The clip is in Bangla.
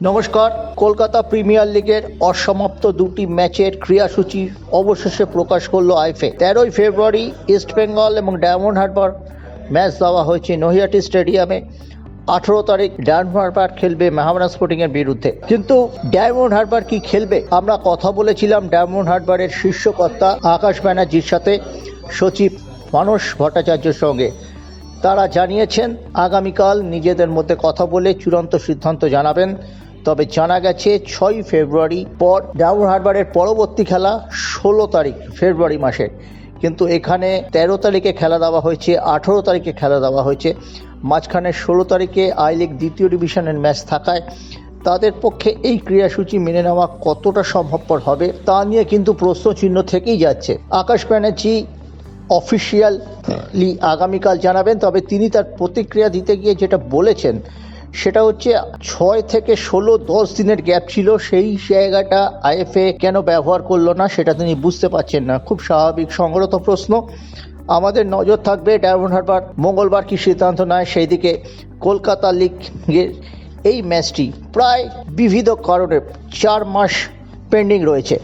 নমস্কার। কলকাতা প্রিমিয়ার লিগের অসমাপ্ত দুটি ম্যাচের ক্রিয়াসূচি অবশেষে প্রকাশ করল আইফে তেরোই ফেব্রুয়ারি ইস্টবেঙ্গল এবং ডায়মন্ড হারবার ম্যাচ দেওয়া হয়েছে নহিয়াটি স্টেডিয়ামে। আঠেরো তারিখ ডায়মন্ড হারবার খেলবে মেহামানা স্পোর্টিং এর বিরুদ্ধে। কিন্তু ডায়মন্ড হারবার কি খেলবে? আমরা কথা বলেছিলাম ডায়মন্ড হারবারের শীর্ষকর্তা, আকাশ ব্যানার্জির সাথে সচিব মানস ভট্টাচার্যের সঙ্গে। তারা জানিয়েছেন, আগামীকাল নিজেদের মধ্যে কথা বলে চূড়ান্ত সিদ্ধান্ত জানাবেন তবে জানা গেছে ছয় ফেব্রুয়ারি পর ডায়মন্ড হারবারের পরবর্তী খেলা ষোলো তারিখ ফেব্রুয়ারি মাসের কিন্তু এখানে তেরো তারিখে খেলা দেওয়া হয়েছে, আঠেরো তারিখে খেলা দেওয়া হয়েছে। মাঝখানে ষোলো তারিখে আই লিগ দ্বিতীয় ডিভিশনের ম্যাচ থাকায় তাদের পক্ষে এই ক্রিয়াসূচি মেনে নেওয়া কতটা সম্ভবপর হবে তা নিয়ে কিন্তু প্রশ্নচিহ্ন থেকেই যাচ্ছে। আকাশ ব্যানার্জি অফিসিয়ালি আগামীকাল জানাবেন, তবে তিনি তার প্রতিক্রিয়া দিতে গিয়ে যেটা বলেছেন সেটা হচ্ছে ছয় থেকে ষোলো, দশ দিনের গ্যাপ ছিল। সেই জায়গাটা আইএফএ কেন ব্যবহার করল না, সেটা তিনি বুঝতে পারছেন না। খুব স্বাভাবিক সংগত প্রশ্ন। আমাদের নজর থাকবে ডায়মন্ড হারবার মঙ্গলবার কি সিদ্ধান্ত নেয় সেই দিকে কলকাতা লিগের এই ম্যাচটি প্রায় বিবিধ কারণে চার মাস পেন্ডিং রয়েছে।